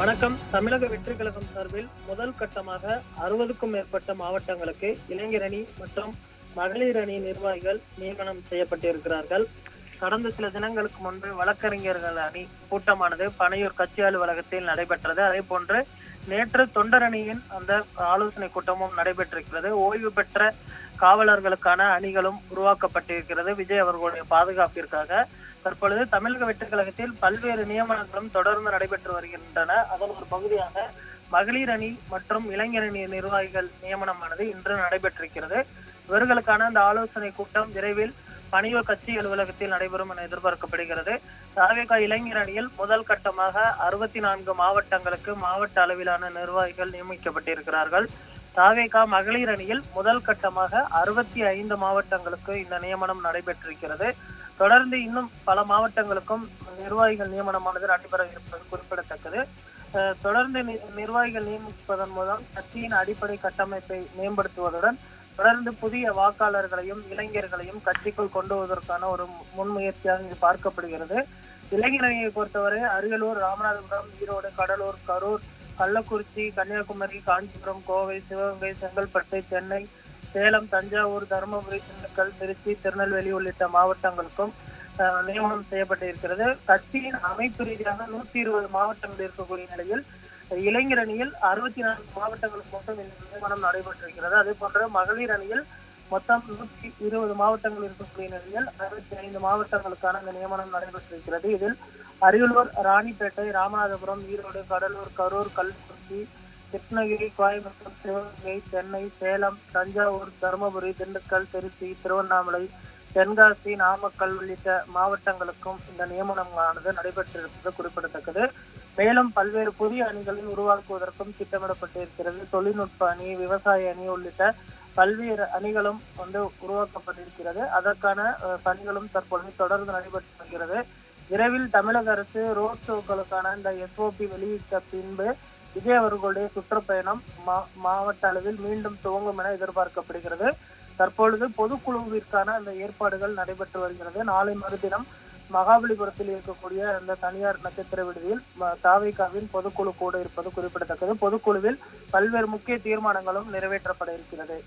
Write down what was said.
வணக்கம். தமிழக வெற்றி கழகம் சார்பில் முதல் கட்டமாக அறுபதுக்கும் மேற்பட்ட மாவட்டங்களுக்கு இளைஞர் அணி மற்றும் மகளிர் அணி நிர்வாகிகள் நியமனம் செய்யப்பட்டிருக்கிறார்கள். கடந்த சில தினங்களுக்கு முன்பு வழக்கறிஞர்கள் அணி கூட்டமானது பனையூர் கட்சி அலுவலகத்தில் நடைபெற்றது. அதே போன்று நேற்று தொண்டரணியின் அந்த ஆலோசனை கூட்டமும் நடைபெற்றிருக்கிறது. ஓய்வு பெற்ற காவலர்களுக்கான அணிகளும் உருவாக்கப்பட்டிருக்கிறது. விஜய் அவர்களுடைய பாதுகாப்பிற்காக. தற்பொழுது தமிழக வெற்றி கழகத்தில் பல்வேறு நியமனங்களும் தொடர்ந்து நடைபெற்று வருகின்றன. அதன் ஒரு பகுதியாக மகளிர் அணி மற்றும் இளைஞர் அணி நிர்வாகிகள் நியமனமானது இன்று நடைபெற்றிருக்கிறது. இவர்களுக்கான அந்த ஆலோசனை கூட்டம் விரைவில் பணியோர் கட்சி அலுவலகத்தில் நடைபெறும் என எதிர்பார்க்கப்படுகிறது. தாவேகா இளைஞர் அணியில் முதல் கட்டமாக அறுபத்தி நான்கு மாவட்டங்களுக்கு மாவட்ட அளவிலான நிர்வாகிகள் நியமிக்கப்பட்டிருக்கிறார்கள். தாவேகா மகளிர் அணியில் முதல் கட்டமாக அறுபத்தி ஐந்து மாவட்டங்களுக்கு இந்த நியமனம் நடைபெற்றிருக்கிறது. தொடர்ந்து இன்னும் பல மாவட்டங்களுக்கும் நிர்வாகிகள் நியமனமானது நடைபெற இருப்பது குறிப்பிடத்தக்கது. தொடர்ந்து நிர்வாகிகள் நியமிப்பதன் மூலம் கட்சியின் அடிப்படை கட்டமைப்பை மேம்படுத்துவதுடன் தொடர்ந்து புதிய வாக்காளர்களையும் இளைஞர்களையும் கட்சிக்குள் கொண்டு வருவதற்கான ஒரு முன்முயற்சியாக இங்கு பார்க்கப்படுகிறது. இளைஞரணியை பொறுத்தவரை அரியலூர் ராமநாதபுரம் ஈரோடு கடலூர் கரூர் கள்ளக்குறிச்சி கன்னியாகுமரி காஞ்சிபுரம் கோவை சிவகங்கை செங்கல்பட்டு சென்னை சேலம் தஞ்சாவூர் தருமபுரி திண்டுக்கல் திருச்சி திருநெல்வேலி உள்ளிட்ட மாவட்டங்களுக்கும் நியமனம் செய்யப்பட்டு இருக்கிறது கட்சியின் அமைப்பு ரீதியாக நூத்தி இருபது மாவட்டங்கள் இருக்கக்கூடிய நிலையில் இளைஞர் அணியில் அறுபத்தி நான்கு மாவட்டங்களுக்கு மட்டும் இந்த நியமனம் நடைபெற்றிருக்கிறது. அதே போன்ற மகளிர் அணியில் மொத்தம் நூற்றி இருபது மாவட்டங்கள் இருக்கக்கூடிய நிலையில் அறுபத்தி ஐந்து மாவட்டங்களுக்கான இந்த நியமனம் நடைபெற்றிருக்கிறது. இதில் அரியலூர் ராணிப்பேட்டை ராமநாதபுரம் ஈரோடு கடலூர் கரூர் கள்ளக்குறிச்சி கிருஷ்ணகிரி கோயம்புத்தூர் சிவகங்கை சென்னை சேலம் தஞ்சாவூர் தருமபுரி திண்டுக்கல் திருச்சி திருவண்ணாமலை தென்காசி நாமக்கல் உள்ளிட்ட மாவட்டங்களுக்கும் இந்த நியமனமானது நடைபெற்றிருப்பது குறிப்பிடத்தக்கது. மேலும் பல்வேறு புதிய அணிகளை உருவாக்குவதற்கும் திட்டமிடப்பட்டிருக்கிறது. தொழில்நுட்ப அணி விவசாய அணி உள்ளிட்ட பல்வேறு அணிகளும் வந்து உருவாக்கப்பட்டிருக்கிறது. அதற்கான பணிகளும் தற்பொழுது தொடர்ந்து நடைபெற்று வருகிறது. விரைவில் தமிழக அரசு ரோட் ஷோக்களுக்கான இந்த எஸ்ஓபி வெளியிட்ட பின்பு விஜய் அவர்களுடைய சுற்றுப்பயணம் மா- மாவட்ட அளவில் மீண்டும் துவங்கும் என எதிர்பார்க்கப்படுகிறது. தற்பொழுது பொதுக்குழுவிற்கான அந்த ஏற்பாடுகள் நடைபெற்று வருகிறது. நாளை மறுதினம் மகாபலிபுரத்தில் இருக்கக்கூடிய அந்த தனியார் நட்சத்திர விடுதியில் தாவைக்காவின் தாவேகாவின் பொதுக்குழு கூட இருப்பது குறிப்பிடத்தக்கது. பொதுக்குழுவில் பல்வேறு முக்கிய தீர்மானங்களும் நிறைவேற்றப்பட இருக்கிறது.